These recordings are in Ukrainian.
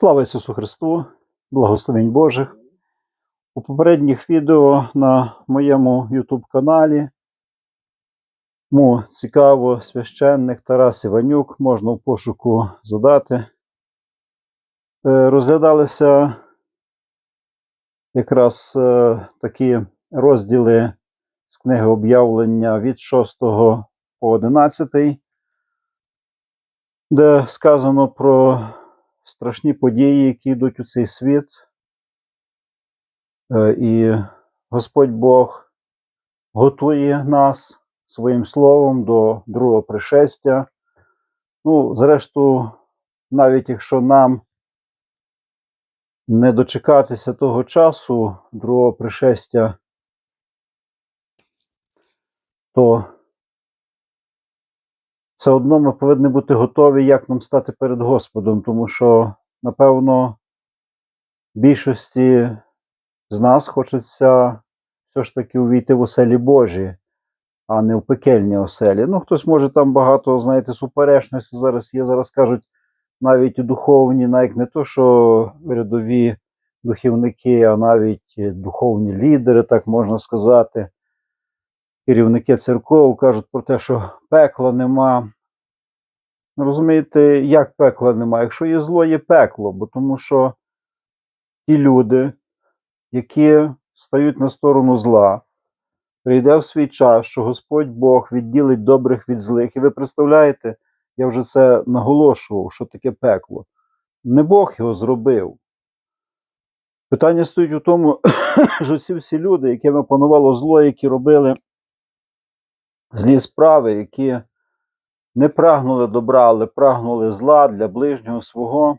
Слава Ісусу Христу, благословень Божих. У попередніх відео на моєму YouTube каналі Му цікаво, священник Тарас Іванюк, можна в пошуку задати. Е, Розглядалися якраз е, такі розділи з книги об'явлення від 6 по 11, де сказано про страшні події, які йдуть у цей світ. Е, І Господь Бог готує нас своїм словом до другого пришестя. Ну, зрештою, навіть якщо нам не дочекатися того часу другого пришестя, то все одно ми повинні бути готові, як нам стати перед Господом, тому що, напевно, більшості з нас хочеться все ж таки увійти в оселі Божі, а не в пекельні оселі. Ну, хтось може там багато, знаєте, суперечності зараз є. Зараз кажуть, навіть духовні, навіть не то, що рядові духовники, а навіть духовні лідери, так можна сказати. Керівники церков кажуть про те, що пекла нема. Розумієте, як пекла нема? Якщо є зло, є пекло, бо тому що ті люди, які стають на сторону зла, прийде в свій час, що Господь Бог відділить добрих від злих. І ви представляєте, я вже це наголошував, що таке пекло. Не Бог його зробив. Питання стоїть у тому, що ці всі люди, якими панувало зло, які робили злі справи, які не прагнули добра, але прагнули зла для ближнього свого.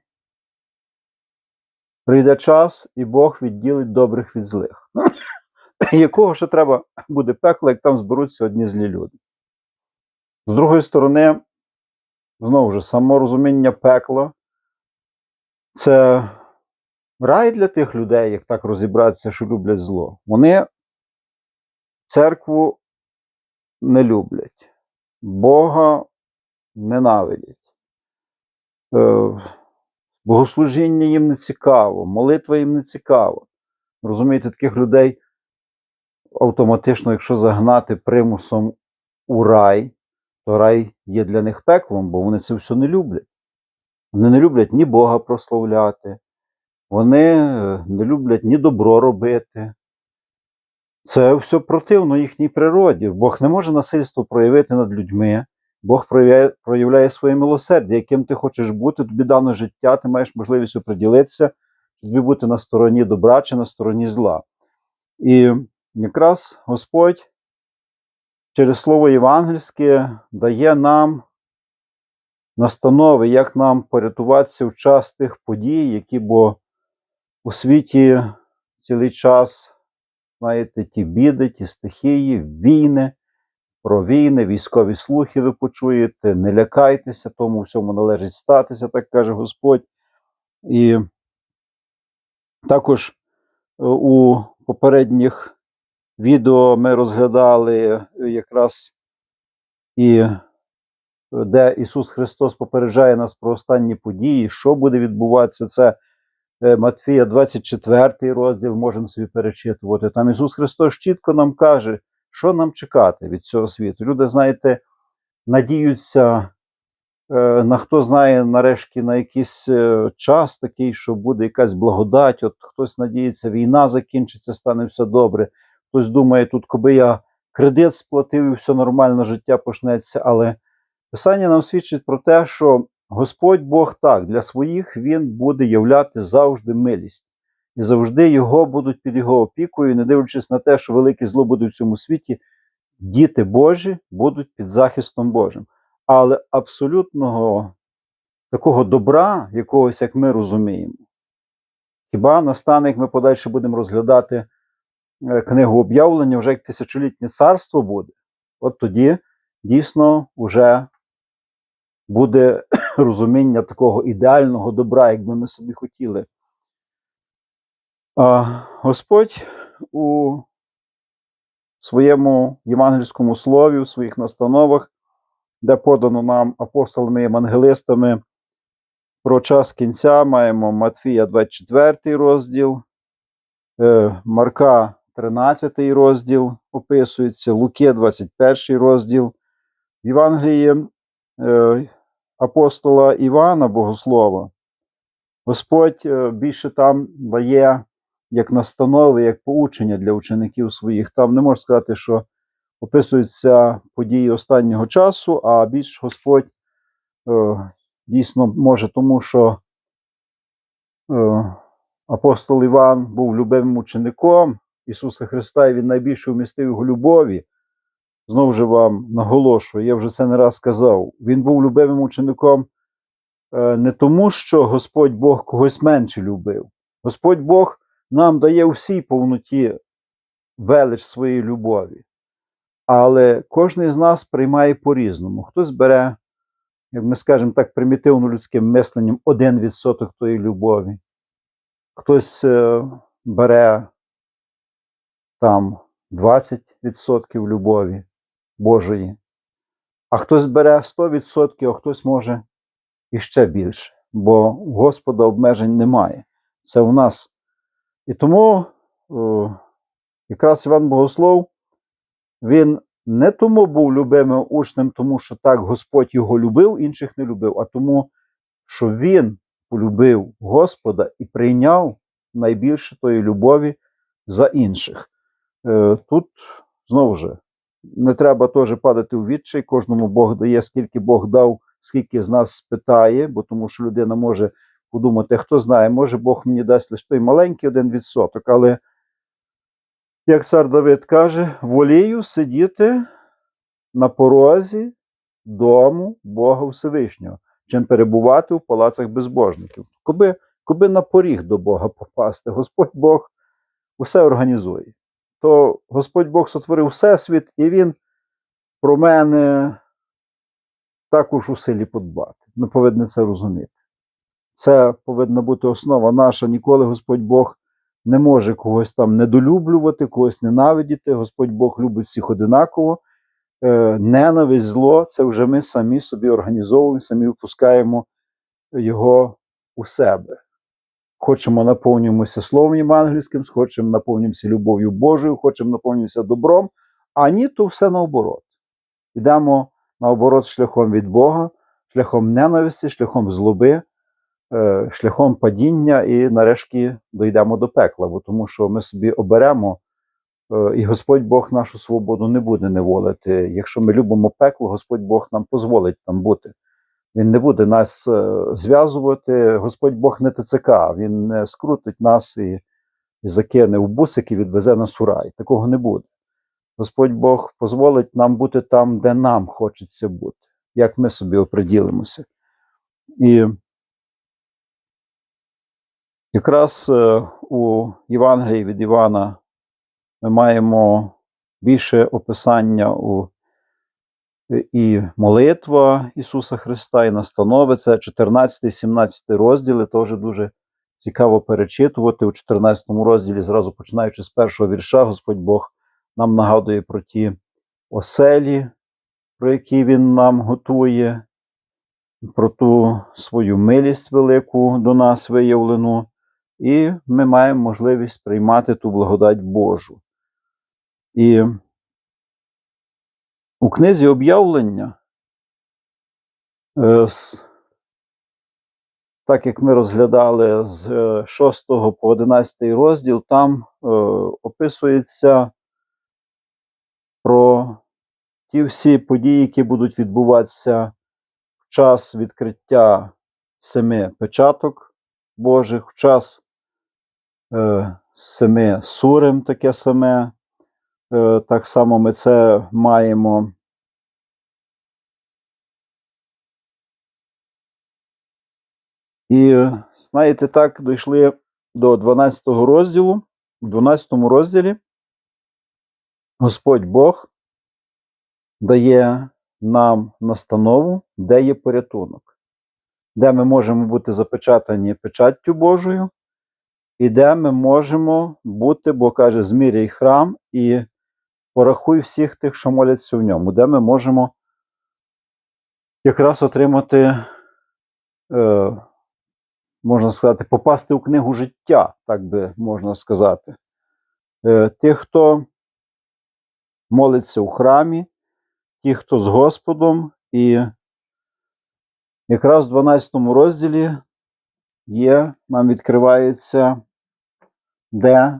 Прийде час, і Бог відділить добрих від злих. Якого ще треба буде пекло, як там зберуться одні злі люди? З другої сторони, знову ж саморозуміння пекла це рай для тих людей, як так розібратися, що люблять зло. Вони церкву не люблять, Бога ненавидять. Е, Богослужіння їм не цікаво, молитва їм не цікаво. Розумієте, таких людей автоматично, якщо загнати примусом у рай, то рай є для них пеклом, бо вони це все не люблять. Вони не люблять ні Бога прославляти, вони е, не люблять ні добро робити. Це все противно їхній природі. Бог не може насильство проявити над людьми. Бог проявляє, проявляє своє милосердя, яким ти хочеш бути, тобі дано життя, ти маєш можливість оприділитися, тобі бути на стороні добра чи на стороні зла. І якраз Господь через слово євангельське дає нам настанови, як нам порятуватися в час тих подій, які бо у світі цілий час, знаєте, ті біди, ті стихії, війни про війни, військові слухи ви почуєте, не лякайтеся, тому всьому належить статися, так каже Господь. І також е, у попередніх відео ми розглядали якраз і е, де Ісус Христос попереджає нас про останні події, що буде відбуватися. Це е, Матфія 24 розділ, можемо собі перечитувати. Там Ісус Христос чітко нам каже, що нам чекати від цього світу? Люди, знаєте, надіються, е, на хто знає нарешті на якийсь е, час такий, що буде якась благодать. От хтось надіється, війна закінчиться, стане все добре. Хтось думає, тут, коби я кредит сплатив і все нормально, життя почнеться. Але Писання нам свідчить про те, що Господь Бог так, для своїх Він буде являти завжди милість. І завжди його будуть під його опікою, не дивлячись на те, що велике зло буде в цьому світі, діти Божі будуть під захистом Божим. Але абсолютного такого добра, якогось, як ми розуміємо, хіба настане, як ми подальше будемо розглядати е, книгу об'явлення, вже як тисячолітнє царство буде, от тоді дійсно вже буде розуміння такого ідеального добра, як би ми собі хотіли. А Господь у своєму євангельському слові, у своїх настановах, де подано нам апостолами і евангелистами Про час кінця маємо Матфія 24 розділ, е, Марка 13 розділ описується, Луки 21 розділ. В Євангелії е, апостола Івана Богослова. Господь е, більше там дає як настанови, як поучення для учеників своїх. Там не можна сказати, що описуються події останнього часу, а більш Господь е, дійсно може, тому що е, апостол Іван був любимим учеником Ісуса Христа, і він найбільше вмістив його любові. Знову ж вам наголошую, я вже це не раз сказав. Він був любимим учеником е, не тому, що Господь Бог когось менше любив. Господь Бог нам дає у всій повноті велич своєї любові. Але кожен з нас приймає по-різному. Хтось бере, як ми скажемо так, примітивно людським мисленням 1% тої любові. Хтось е, бере там 20% любові Божої, а хтось бере 100%, а хтось може іще більше, бо у Господа обмежень немає. Це у нас. І тому о, якраз Іван Богослов, він не тому був любимим учнем, тому що так Господь його любив, інших не любив, а тому, що він полюбив Господа і прийняв найбільше тої любові за інших. Е, Тут знову ж не треба теж падати у відчай, кожному Бог дає, скільки Бог дав, скільки з нас спитає, бо тому що людина може подумати, хто знає, може Бог мені дасть лише той маленький один відсоток, але, як цар Давид каже, волію сидіти на порозі дому Бога Всевишнього, чим перебувати в палацах безбожників. Коби, коби на поріг до Бога попасти, Господь Бог усе організує. То Господь Бог сотворив Всесвіт, і Він про мене також у силі подбати. Ми повинні це розуміти. Це повинна бути основа наша. Ніколи Господь Бог не може когось там недолюблювати, когось ненавидіти. Господь Бог любить всіх одинаково. Е, ненависть, зло це вже ми самі собі організовуємо, самі впускаємо його у себе. Хочемо наповнюємося словом євангельським, хочемо наповнюємося любов'ю Божою, хочемо наповнюємося добром, а ні, то все наоборот. Йдемо наоборот шляхом від Бога, шляхом ненависті, шляхом злоби, е, шляхом падіння, і нарешті дійдемо до пекла, бо тому що ми собі оберемо, е, і Господь Бог нашу свободу не буде неволити. Якщо ми любимо пекло, Господь Бог нам дозволить там бути. Він не буде нас е, зв'язувати. Господь Бог не ТЦК, Він не скрутить нас і, і закине в бусик і відвезе нас у рай. Такого не буде. Господь Бог дозволить нам бути там, де нам хочеться бути, як ми собі оприділимося. І якраз е, у Євангелії від Івана ми маємо більше описання у і молитва Ісуса Христа, і настанови. Це 14-17 розділи, теж дуже цікаво перечитувати. У 14 розділі, зразу починаючи з першого вірша, Господь Бог нам нагадує про ті оселі, про які Він нам готує, про ту свою милість велику до нас виявлену, і ми маємо можливість приймати ту благодать Божу. І у книзі об'явлення, е, так як ми розглядали з 6 по 11 розділ, там е, описується про ті всі події, які будуть відбуватися в час відкриття семи печаток Божих, в час е, семи сурем таке саме. Е, так само ми це маємо. І, знаєте, так дійшли до 12 розділу. В 12 розділі Господь Бог дає нам настанову, де є порятунок, де ми можемо бути запечатані печаттю Божою, і де ми можемо бути, бо каже, зміряй храм і порахуй всіх тих, що моляться в ньому, де ми можемо якраз отримати е, можна сказати, попасти у книгу життя, так би можна сказати. Е, Тих, хто молиться у храмі, ті, хто з Господом, і якраз в 12 розділі є, нам відкривається, де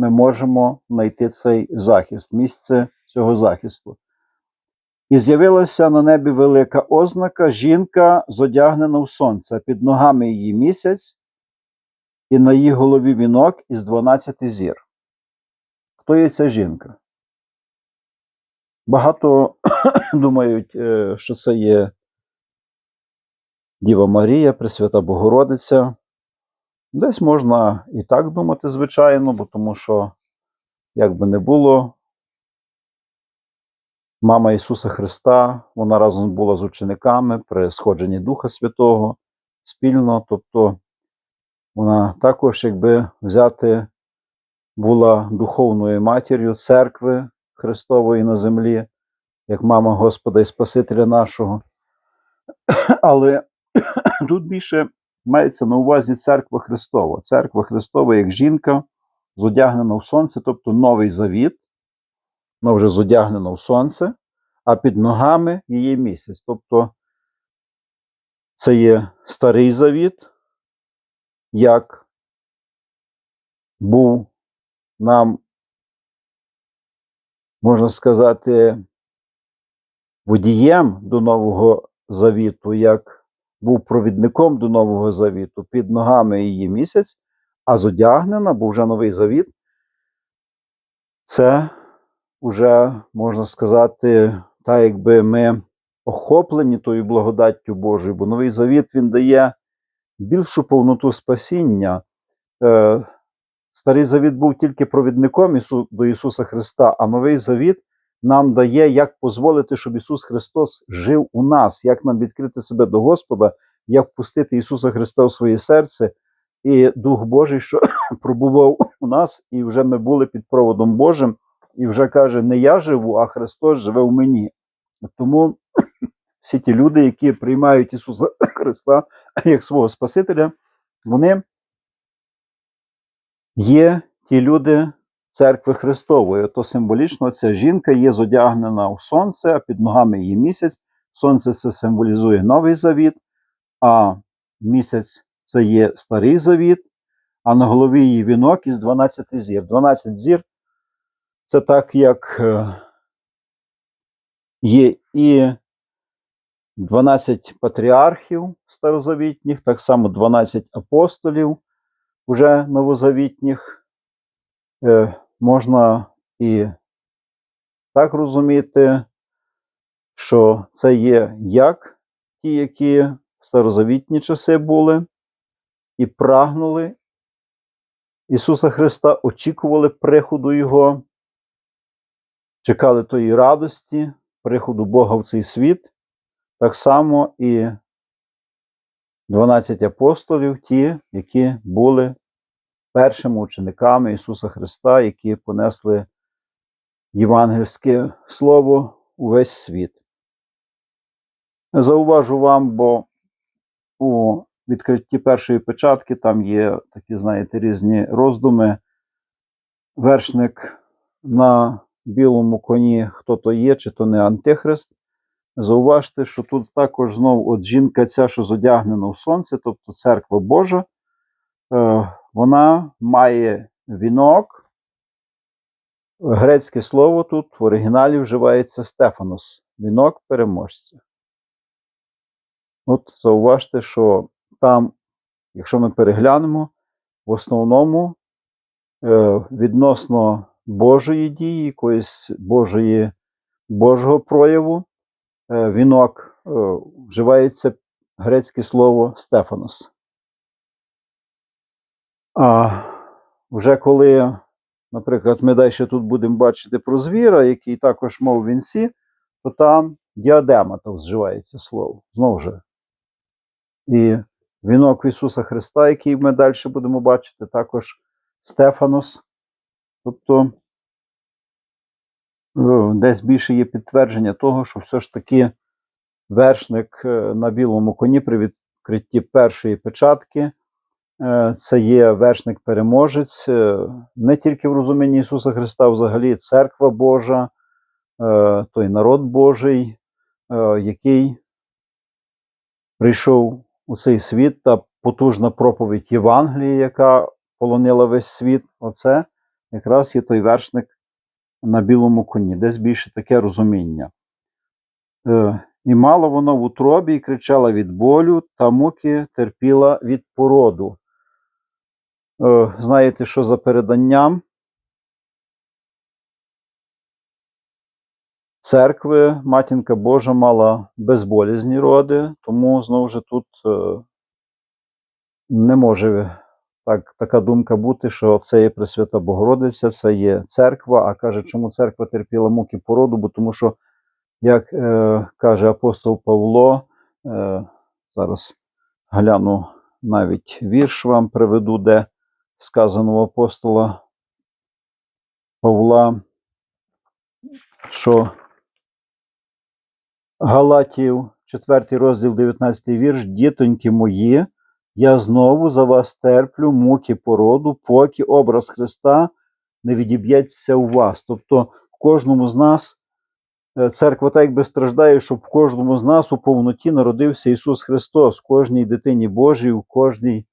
ми можемо знайти цей захист, місце цього захисту. І з'явилася на небі велика ознака, жінка зодягнена в сонце, під ногами її місяць, і на її голові вінок із 12 зір. Хто є ця жінка? Багато думають, е, що це є Діва Марія, Пресвята Богородиця. Десь можна і так думати, звичайно, бо тому що, як би не було, мама Ісуса Христа, вона разом була з учениками при сходженні Духа Святого спільно, тобто вона також, якби взяти, була духовною матір'ю церкви Христової на землі, як мама Господа і Спасителя нашого. Але тут більше мається на увазі церква Христова. Церква Христова як жінка, зодягнена в сонце, тобто новий завіт, вона вже зодягнена в сонце, а під ногами її місяць. Тобто це є старий завіт, як був нам, можна сказати, водієм до Нового Завіту, як був провідником до Нового Завіту, під ногами її місяць, а зодягнена, бо вже новий завіт. Це вже, можна сказати, так якби ми охоплені тою благодаттю Божою, бо новий завіт він дає більшу повноту спасіння. Е, Старий завіт був тільки провідником до Ісуса Христа, а новий завіт нам дає, як дозволити, щоб Ісус Христос жив у нас, як нам відкрити себе до Господа, як впустити Ісуса Христа у своє серце, і Дух Божий, що пробував у нас, і вже ми були під проводом Божим, і вже каже: не я живу, а Христос живе в мені. Тому всі ті люди, які приймають Ісуса Христа як свого Спасителя, вони є ті люди церкви Христової. То символічно ця жінка є зодягнена у сонце, а під ногами її місяць. Сонце це символізує новий завіт, а місяць це є старий завіт, а на голові її вінок із 12 зір. 12 зір це так, як е, є і 12 патріархів старозавітніх, так само 12 апостолів уже новозавітніх. Можна і так розуміти, що це є як ті, які в старозавітні часи були, і прагнули Ісуса Христа, очікували приходу Його, чекали тої радості, приходу Бога в цей світ, так само і 12 апостолів, ті, які були першими учениками Ісуса Христа, які понесли євангельське слово у весь світ. Зауважу вам, бо у відкритті першої печатки там є такі, знаєте, різні роздуми. Вершник на білому коні, хто то є, чи то не Антихрист. Зауважте, що тут також знову от жінка, ця, що зодягнена в сонце, тобто церква Божа, е, вона має вінок. Грецьке слово тут в оригіналі вживається Стефанос, вінок переможця. От зауважте, що там, якщо ми переглянемо, в основному е, відносно Божої дії, якоїсь Божої, Божого прояву, е, вінок е, вживається грецьке слово Стефанос. А вже коли, наприклад, ми далі тут будемо бачити про звіра, який також мав вінці, то там діадема то вживається слово. Знову ж. І вінок Ісуса Христа, який ми далі будемо бачити, також Стефанос. Тобто е, десь більше є підтвердження того, що все ж таки вершник е, на білому коні вкритті першої печатки. Е, Це є вершник-переможець, е, не тільки в розумінні Ісуса Христа, взагалі церква Божа, е, той народ Божий, який прийшов у цей світ та потужна проповідь Євангелії, яка полонила весь світ. Оце якраз є той вершник на білому коні, десь більше таке розуміння. І мало воно в утробі і кричала від болю, та муки терпіла від породу. Е, Знаєте, що за переданням церкви матінка Божа мала безболізні роди, тому знову ж тут е, не може так, така думка бути, що це є Пресвята Богородиця, це є церква. А каже, чому церква терпіла муки породу? Бо тому що, як е, каже апостол Павло, е, зараз гляну навіть вірш вам приведу, де сказано у апостола Павла, що Галатів, 4 розділ, 19 вірш, дітоньки мої, я знову за вас терплю муки породу, поки образ Христа не відіб'ється у вас. Тобто в кожному з нас е, церква так якби страждає, щоб в кожному з нас у повноті народився Ісус Христос, кожній дитині Божій, в кожній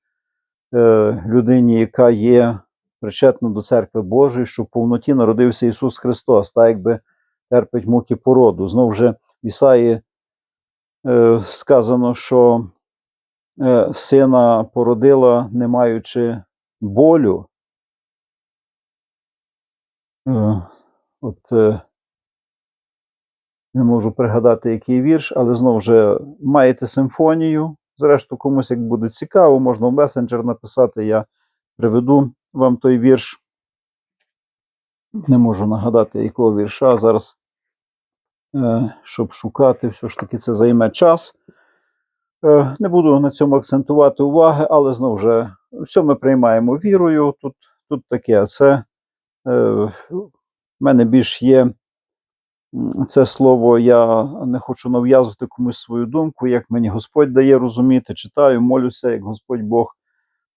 людині, яка є причетна до церкви Божої, щоб в повноті народився Ісус Христос, так якби терпить муки породу. Знову вже в Ісаї е, сказано, що е, сина породила, не маючи болю. Е, от е, не можу пригадати, який вірш, але знову ж маєте симфонію. Зрештою, комусь як буде цікаво, можна в месенджер написати. Я приведу вам той вірш. Не можу нагадати, якого вірша. Зараз, е, щоб шукати, все ж таки це займе час. Е, Не буду на цьому акцентувати уваги, але знову ж все ми приймаємо вірою. Тут, тут таке. Це е, в мене більш є це слово. Я не хочу нав'язувати комусь свою думку, як мені Господь дає розуміти. Читаю, молюся, як Господь Бог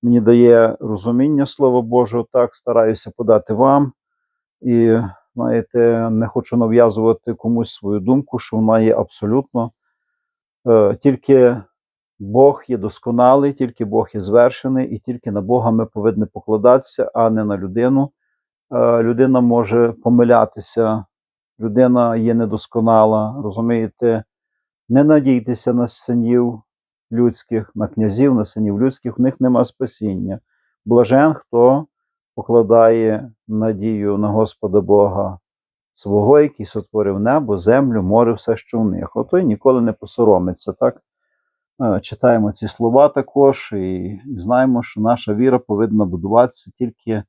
мені дає розуміння Слова Божого, так стараюся подати вам. І, знаєте, не хочу нав'язувати комусь свою думку, що вона є абсолютно. Е, тільки Бог є досконалий, тільки Бог є звершений, і тільки на Бога ми повинні покладатися, а не на людину. Е, людина може помилятися, людина є недосконала, розумієте, не надійтеся на синів людських, на князів, на синів людських, в них нема спасіння. Блажен, хто покладає надію на Господа Бога свого, який сотворив небо, землю, море, все, що в них. Ото й ніколи не посоромиться. Так? Е, Читаємо ці слова також і знаємо, що наша віра повинна будуватися тільки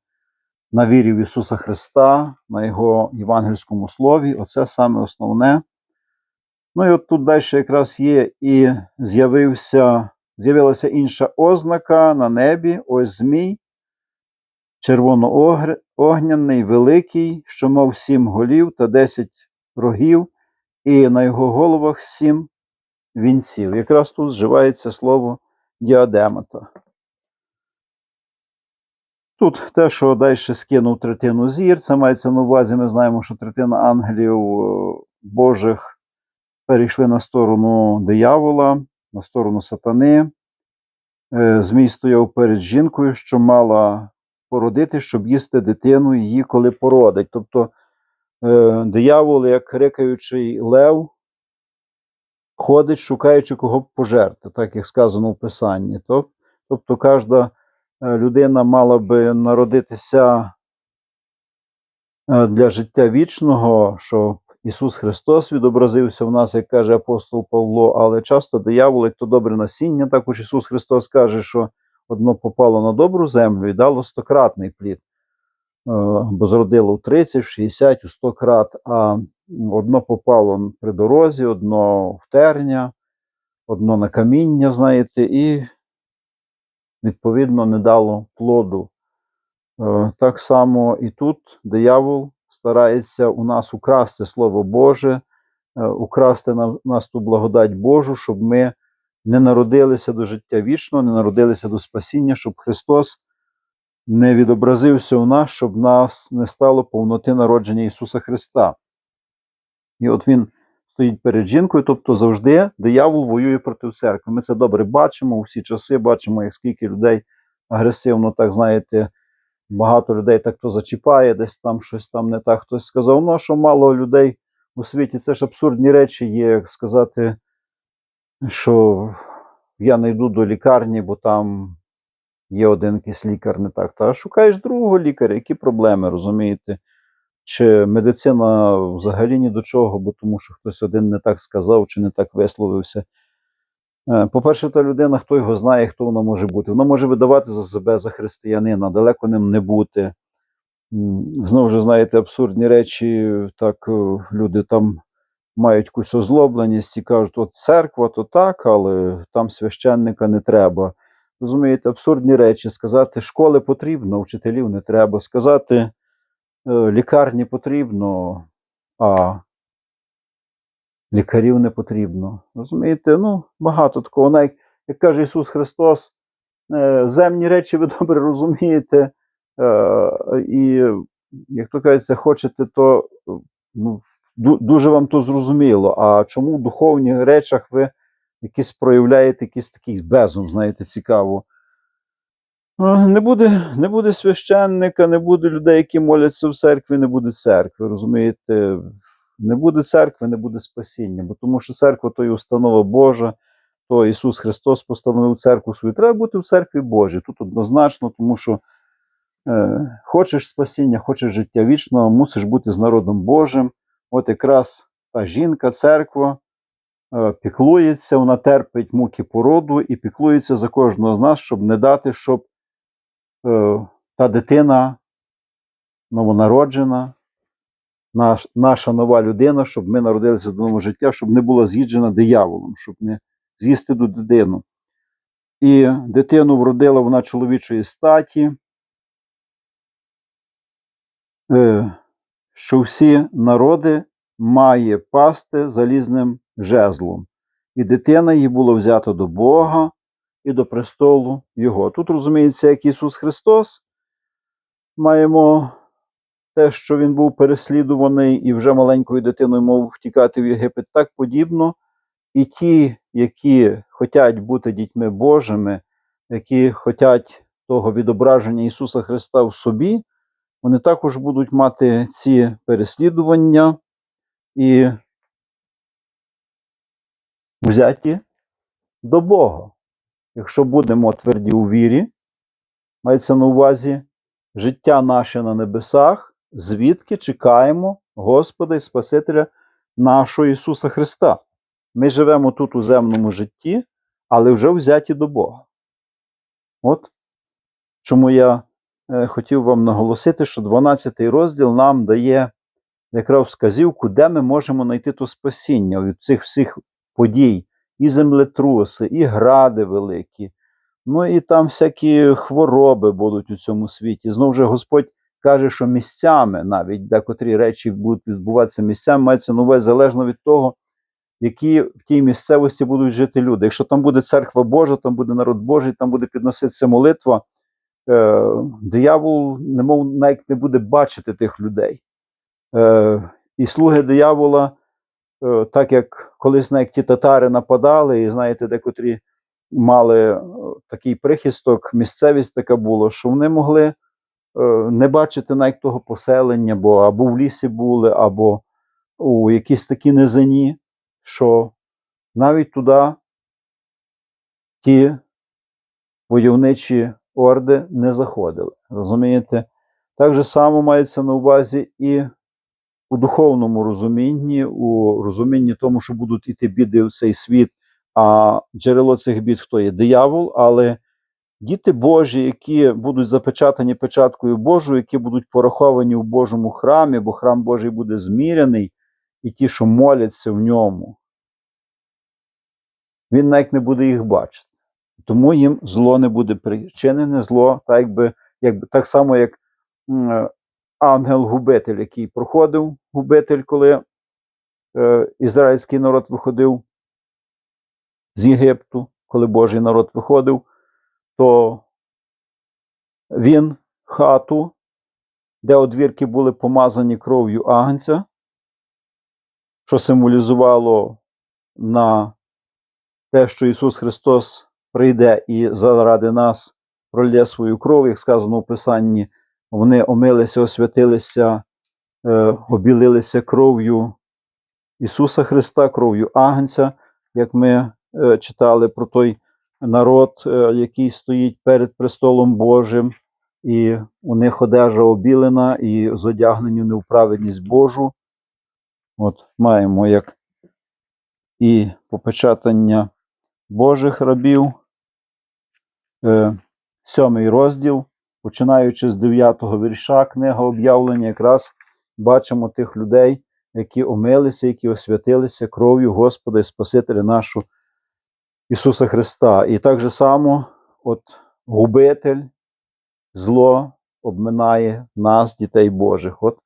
на вірі в Ісуса Христа, на Його євангельському слові. Оце саме основне. Ну і от тут далі якраз є і з'явився, з'явилася інша ознака на небі, ось змій, червоноогняний, великий, що мав сім голів та десять рогів, і на його головах сім вінців. Якраз тут зживається слово діадемата. Тут те, що далі скинув третину зір, це мається на увазі. Ми знаємо, що третина ангелів е, Божих перейшли на сторону диявола, на сторону сатани. Е, Змій стояв перед жінкою, що мала породити, щоб їсти дитину її, коли породить. Тобто е, диявол, як крикаючий лев, ходить, шукаючи кого б пожерти, так як сказано в Писанні. Тобто кожна людина мала би народитися е, для життя вічного, щоб Ісус Христос відобразився в нас, як каже апостол Павло, але часто диявол, як то добре насіння, також Ісус Христос каже, що одно попало на добру землю і дало стократний плід, Е, бо зродило в 30, в 60, у 100 крат, а одно попало при дорозі, одно в терня, одно на каміння, знаєте, і відповідно не дало плоду. Е, Так само і тут диявол старається у нас украсти Слово Боже, е, украсти на нас ту благодать Божу, щоб ми не народилися до життя вічного, не народилися до спасіння, щоб Христос не відобразився у нас, щоб нас не стало повноти народження Ісуса Христа. І от Він стоїть перед жінкою, тобто завжди диявол воює проти церкви. Ми це добре бачимо у всі часи, бачимо, як скільки людей агресивно, так знаєте, багато людей так то зачіпає, десь там щось там не так хтось сказав. Ну, а що мало людей у світі, це ж абсурдні речі є, як сказати, що я не йду до лікарні, бо там є один якийсь лікар не так. Та шукаєш другого лікаря, які проблеми, розумієте? Чи медицина взагалі ні до чого, бо тому що хтось один не так сказав чи не так висловився. Е, По-перше, та людина, хто його знає, хто вона може бути. Вона може видавати за себе за християнина, далеко ним не бути. Знову ж знаєте, абсурдні речі, так е, люди там мають якусь озлобленість і кажуть, от церква то так, але там священника не треба. Розумієте, абсурдні речі. Сказати, школи потрібно, вчителів не треба. Сказати, лікарні потрібно, а лікарів не потрібно. Розумієте, ну, багато такого. Навіть, як каже Ісус Христос, е, земні речі ви добре розумієте, е, і, як то кажеться, хочете, то е, ну, дуже вам то зрозуміло. А чому в духовних речах ви якісь проявляєте якийсь такий безум, знаєте, цікаво. Не буде, не буде священника, не буде людей, які моляться в церкві, не буде церкви. Розумієте? Не буде церкви, не буде спасіння. Бо тому що церква то є установа Божа, то Ісус Христос постановив церкву свою. Треба бути в церкві Божій. Тут однозначно, тому що е, хочеш спасіння, хочеш життя вічного, мусиш бути з народом Божим. От якраз та жінка, церква е, піклується, вона терпить муки породу і піклується за кожного з нас, щоб не дати, щоб та дитина новонароджена, наш, наша нова людина, щоб ми народилися до нового життя, щоб не була з'їджена дияволом, щоб не з'їсти до дитину. І дитину вродила вона чоловічої статі, е, що всі народи має пасти залізним жезлом. І дитина її було взято до Бога і до престолу Його. Тут розуміється, як Ісус Христос. Маємо те, що Він був переслідуваний і вже маленькою дитиною мав втікати в Єгипет, так подібно. І ті, які хочуть бути дітьми Божими, які хочуть того відображення Ісуса Христа в собі, вони також будуть мати ці переслідування і взяті до Бога. Якщо будемо тверді у вірі, мається на увазі життя наше на небесах, звідки чекаємо Господа і Спасителя нашого Ісуса Христа. Ми живемо тут у земному житті, але вже взяті до Бога. От чому я е, хотів вам наголосити, що 12 розділ нам дає якраз вказівку, де ми можемо знайти то спасіння від цих всіх подій, і землетруси, і гради великі, ну і там всякі хвороби будуть у цьому світі. Знову ж Господь каже, що місцями навіть декотрі речі будуть відбуватися місцями, мається нове залежно від того, які в тій місцевості будуть жити люди. Якщо там буде церква Божа, там буде народ Божий, там буде підноситися молитва, е, диявол немов навіть не буде бачити тих людей. Е, і слуги диявола, так як колись навіть ті татари нападали, і знаєте, декотрі мали е, такий прихисток, місцевість така була, що вони могли е, не бачити навіть того поселення, бо або в лісі були, або у якійсь такій низині, що навіть туди ті войовничі орди не заходили. Розумієте? Так же само мається на увазі і у духовному розумінні, у розумінні тому, що будуть іти біди в цей світ, а джерело цих бід хто є? Диявол, але діти Божі, які будуть запечатані печаткою Божою, які будуть пораховані в Божому храмі, бо храм Божий буде зміряний, і ті, що моляться в ньому, він навіть не буде їх бачити. Тому їм зло не буде причинене, зло, так, якби, якби, так само, як ангел-губитель, який проходив губитель, коли е, ізраїльський народ виходив з Єгипту, коли Божий народ виходив, то він хату, де одвірки були помазані кров'ю агнця, що символізувало на те, що Ісус Христос прийде і заради нас пролє свою кров, як сказано у Писанні, вони омилися, освятилися, е, обілилися кров'ю Ісуса Христа, кров'ю Агнця, як ми е, читали про той народ, е, який стоїть перед престолом Божим, і у них одежа обілена і зодягнені в неуправедність Божу. От маємо як і попечатання Божих рабів, сьомий розділ, починаючи з 9-го вірша, книга об'явлення, якраз бачимо тих людей, які омилися, які освятилися кров'ю Господа і Спасителя нашого Ісуса Христа. І так же само, от губитель, зло обминає нас, дітей Божих. От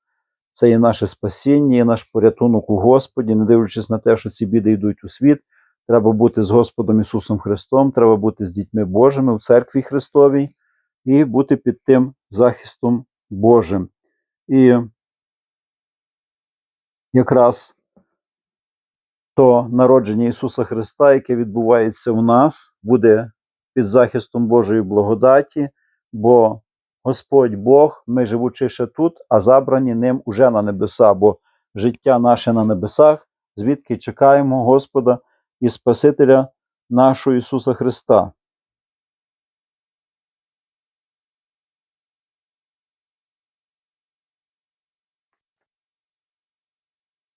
це є наше спасіння, є наш порятунок у Господі, не дивлячись на те, що ці біди йдуть у світ. Треба бути з Господом Ісусом Христом, треба бути з дітьми Божими в церкві Христовій і бути під тим захистом Божим. І якраз то народження Ісуса Христа, яке відбувається в нас, буде під захистом Божої благодаті, бо Господь Бог, ми живучи ще тут, а забрані ним уже на небеса, бо життя наше на небесах, звідки чекаємо Господа і Спасителя нашого Ісуса Христа.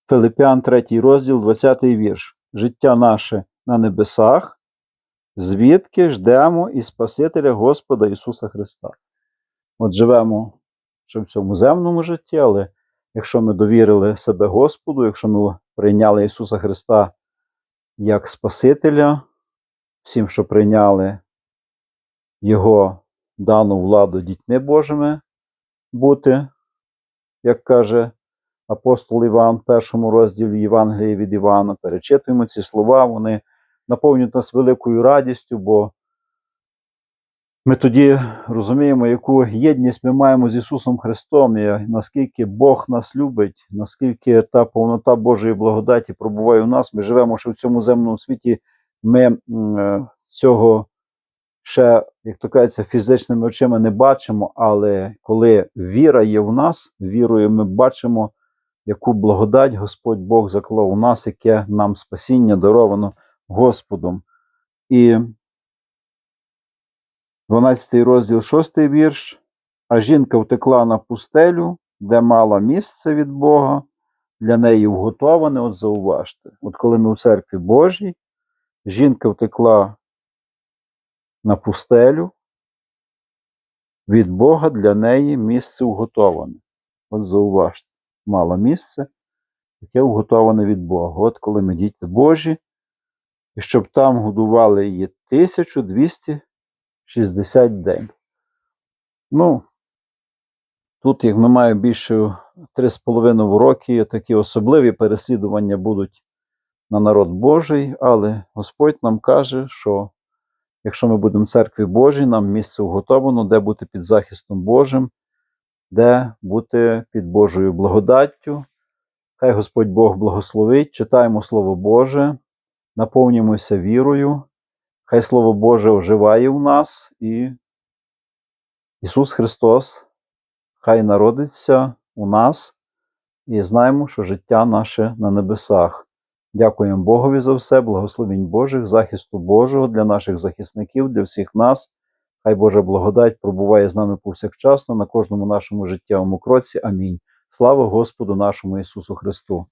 Филиппіан, 3 розділ, 20 вірш. Життя наше на небесах, звідки ждемо і Спасителя Господа Ісуса Христа. От живемо в цьому земному житті, але якщо ми довірили себе Господу, якщо ми прийняли Ісуса Христа як Спасителя, всім, що прийняли Його дану владу дітьми Божими бути, як каже апостол Іван в першому розділі Євангелії від Івана, перечитуємо ці слова, вони наповнюють нас великою радістю, бо ми тоді розуміємо, яку єдність ми маємо з Ісусом Христом, і наскільки Бог нас любить, наскільки та повнота Божої благодаті пробуває у нас. Ми живемо ще в цьому земному світі, ми е, цього ще, як то кажеться, фізичними очима не бачимо, але коли віра є в нас, вірою ми бачимо, яку благодать Господь Бог заклав у нас, яке нам спасіння даровано Господом. І 12 розділ, 6 вірш. А жінка втекла на пустелю, де мала місце від Бога, для неї вготоване. От зауважте. От коли ми у церкві Божій, жінка втекла на пустелю, від Бога для неї місце вготоване. От зауважте, мала місце, яке вготоване від Бога. От коли ми діти Божі, і щоб там годували її 1260 день. Ну, тут, як ми маємо більше 3,5 роки, такі особливі переслідування будуть на народ Божий, але Господь нам каже, що якщо ми будемо в церкві Божій, нам місце уготовано, де бути під захистом Божим, де бути під Божою благодаттю. Хай Господь Бог благословить, читаємо Слово Боже, наповнюємося вірою, хай Слово Боже оживає у нас і Ісус Христос, хай народиться у нас і знаємо, що життя наше на небесах. Дякуємо Богові за все, благословінь Божих, захисту Божого для наших захисників, для всіх нас. Хай Божа благодать пробуває з нами повсякчасно на кожному нашому життєвому кроці. Амінь. Слава Господу нашому Ісусу Христу!